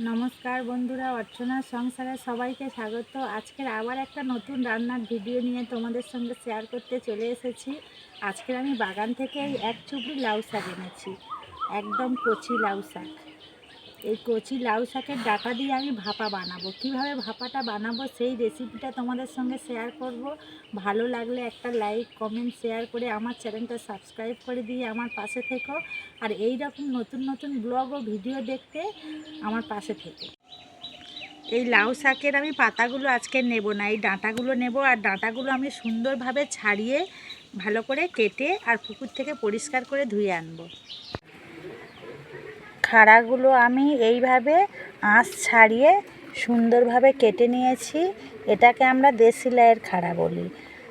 নমস্কার বন্ধুরা, অর্চনা সংসারে সবাইকে স্বাগত। আজকের আবার একটা নতুন রান্নার ভিডিও নিয়ে তোমাদের সঙ্গে শেয়ার করতে চলে এসেছি। আজকের আমি বাগান থেকে এক চুবড়ি লাউ শাক এনেছি। একদম কচি লাউ শাক। এই কচি লাউ শাকের ডাটা দিয়ে আমি ভাপা বানাবো। কীভাবে ভাপাটা বানাবো সেই রেসিপিটা তোমাদের সঙ্গে শেয়ার করব। ভালো লাগলে একটা লাইক কমেন্ট শেয়ার করে আমার চ্যানেলটা সাবস্ক্রাইব করে দিয়ে আমার পাশে থেকো। আর এই রকম নতুন নতুন ব্লগ ও ভিডিও দেখতে আমার পাশে থেকো। এই লাউ শাকের আমি পাতাগুলো আজকে নেব না, এই ডাঁটাগুলো নেব। আর ডাঁটাগুলো আমি সুন্দরভাবে ছাড়িয়ে ভালো করে কেটে আর পুকুর থেকে পরিষ্কার করে ধুয়ে আনব। খাড়াগুলো আমি এইভাবে আঁশ ছাড়িয়ে সুন্দরভাবে কেটে নিয়েছি। এটাকে আমরা দেশি লাইয়ের খাড়া বলি।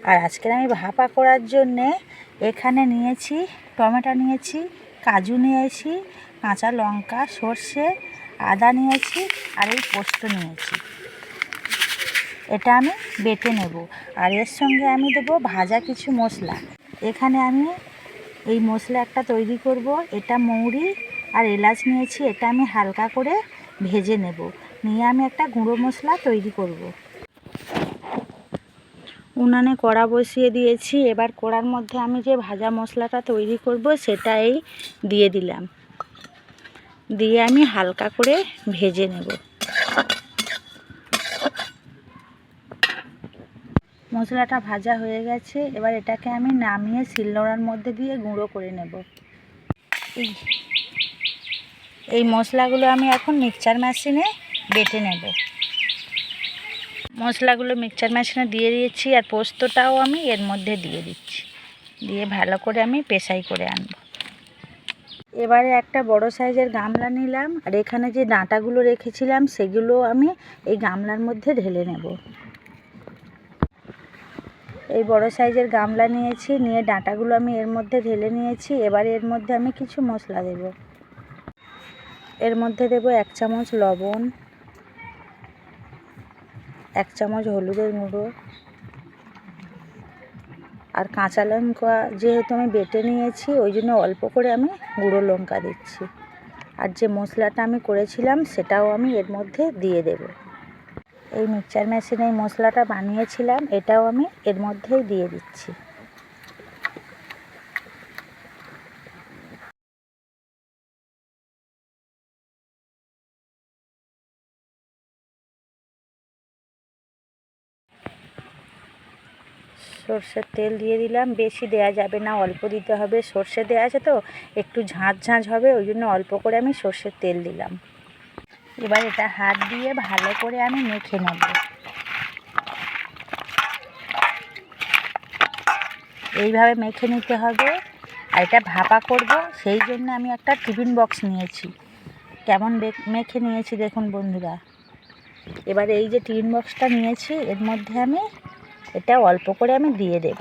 আর আজকের আমি ভাপা করার জন্যে এখানে নিয়েছি টমেটো নিয়েছি, কাজু নিয়েছি, কাঁচা লঙ্কা, সর্ষে, আদা নিয়েছি আর এই পোস্ত নিয়েছি। এটা আমি বেটে নেব। আর এর সঙ্গে আমি দেবো ভাজা কিছু মশলা এখানে আমি এই মশলা একটা তৈরি করব। এটা মৌরি আর এলাচ নিয়েছি, এটা আমি হালকা করে ভেজে নেব। নিয়ে আমি একটা গুঁড়ো মশলা তৈরি করব। উনানে কড়া বসিয়ে দিয়েছি। এবার কড়ার মধ্যে আমি যে ভাজা মশলাটা তৈরি করব সেটাই দিয়ে দিলাম। দিয়ে আমি হালকা করে ভেজে নেব। মশলাটা ভাজা হয়ে গেছে। এবার এটাকে আমি নামিয়ে শিলনোড়ার মধ্যে দিয়ে গুঁড়ো করে নেব। এই মশলাগুলো আমি এখন মিক্সচার মেশিনে বেটে নেব। মশলাগুলো মিক্সচার মেশিনে দিয়ে দিয়েছি আর পোস্তটাও আমি এর মধ্যে দিয়ে দিচ্ছি। দিয়ে ভালো করে আমি পেশাই করে আনব। এবারে একটা বড় সাইজের গামলা নিলাম আর এখানে যে ডাঁটাগুলো রেখেছিলাম সেগুলো আমি এই গামলার মধ্যে ঢেলে নেব। এই বড় সাইজের গামলা নিয়েছি, নিয়ে ডাঁটাগুলো আমি এর মধ্যে ঢেলে নিয়েছি। এবারে এর মধ্যে আমি কিছু মশলা দেব। এর মধ্যে দেব এক চামচ লবণ, এক চামচ হলুদের গুঁড়ো আর কাঁচা লঙ্কা যেহেতু আমি বেটে নিয়েছি, ওই জন্য অল্প করে আমি গুঁড়ো লঙ্কা দিচ্ছি। আর যে মশলাটা আমি করেছিলাম, সেটাও আমি এর মধ্যে দিয়ে দেব। এই মিক্সচার মেশিনে এই মশলাটা বানিয়েছিলাম, এটাও আমি এর মধ্যেই দিয়ে দিচ্ছি। সর্ষের তেল দিয়ে দিলাম। বেশি দেয়া যাবে না, অল্প দিতে হবে। সর্ষে দেওয়া আছে তো, একটু ঝাঁঝ ঝাঁঝ হবে, ওই জন্য অল্প করে আমি সর্ষের তেল দিলাম। এবার এটা হাত দিয়ে ভালো করে আমি মেখে নেব। এইভাবে মেখে নিতে হবে। আর এটা ভাপা করব, সেই জন্য আমি একটা টিফিন বক্স নিয়েছি। কেমন মেখে নিয়েছি দেখুন বন্ধুরা। এবার এই যে টিফিন বক্সটা নিয়েছি, এর মধ্যে আমি এটা অল্প করে আমি দিয়ে দেব।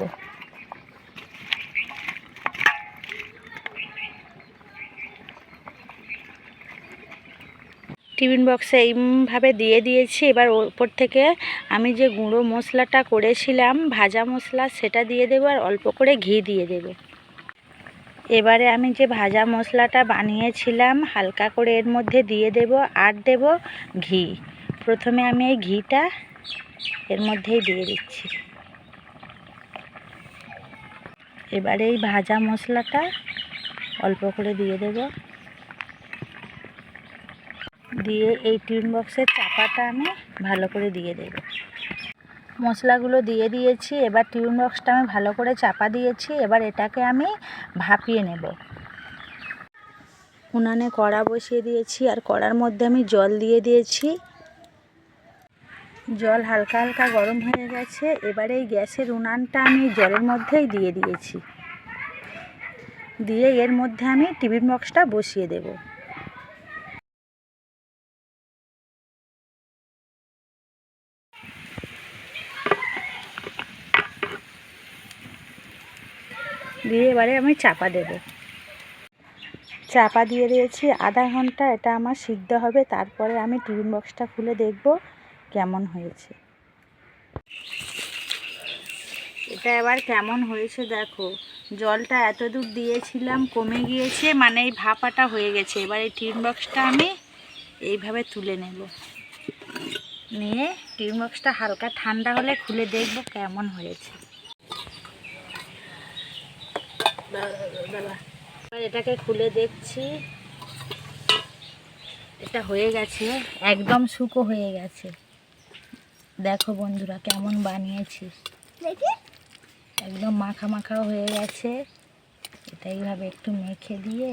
টিফিন বক্সে এইভাবে দিয়ে দিয়েছি। এবার ওপর থেকে আমি যে গুঁড়ো মশলাটা করেছিলাম, ভাজা মশলা, সেটা দিয়ে দেবো আর অল্প করে ঘি দিয়ে দেব। এবারে আমি যে ভাজা মশলাটা বানিয়েছিলাম, হালকা করে এর মধ্যে দিয়ে দেব আর দেব ঘি। প্রথমে আমি এই ঘিটা এর মধ্যেই দিয়ে দিচ্ছি। এবারে এই ভাজা মশলাটা অল্প করে দিয়ে দেব। দিয়ে এই টিন বক্সের চাপাটা আমি ভালো করে দিয়ে দেব। মশলাগুলো দিয়ে দিয়েছি, এবার টিউন বক্সটা আমি ভালো করে চাপা দিয়েছি, এবার এটাকে আমি ভাপিয়ে নেব। উনানে কড়া বসিয়ে দিয়েছি, আর কড়ার মধ্যে আমি জল দিয়ে দিয়েছি। জল হালকা হালকা গরম হয়ে গেছে, এবারে এই গ্যাসের উনানটা আমি জলের মধ্যেই দিয়ে দিয়েছি। দিয়ে এর মধ্যে আমি টিফিন বক্সটা বসিয়ে দেব। দিয়ে এবারে আমি চাপা দেব। চাপা দিয়ে দিয়েছি আধা ঘণ্টা, এটা আমার সিদ্ধ হবে, তারপরে আমি টিফিন বক্সটা খুলে দেখব। কেমন হয়েছে? এটা এবার কেমন হয়েছে দেখো। জলটা এত দূর দিয়েছিলাম, কমে গিয়েছে মানে এই ভাপাটা হয়ে গেছে। এবার এই টিন বক্সটা আমি এইভাবে তুলে নেব। নিয়ে টিফিন বক্সটা হালকা ঠান্ডা হলে খুলে দেখব কেমন হয়েছে। এবার এটাকে খুলে দেখছি। এটা হয়ে গেছে, একদম শুকো হয়ে গেছে। দেখো বন্ধুরা কেমন বানিয়েছি একদম মাখা মাখা হয়ে গেছে। এটা এইভাবে একটু মেখে দিয়ে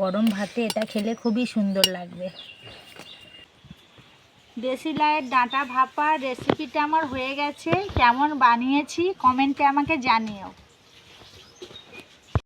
গরম ভাতে এটা খেলে খুবই সুন্দর লাগবে। দেশি লাইয়ের ডাঁটা ভাপা রেসিপিটা আমার হয়ে গেছে। কেমন বানিয়েছি কমেন্টে আমাকে জানিও।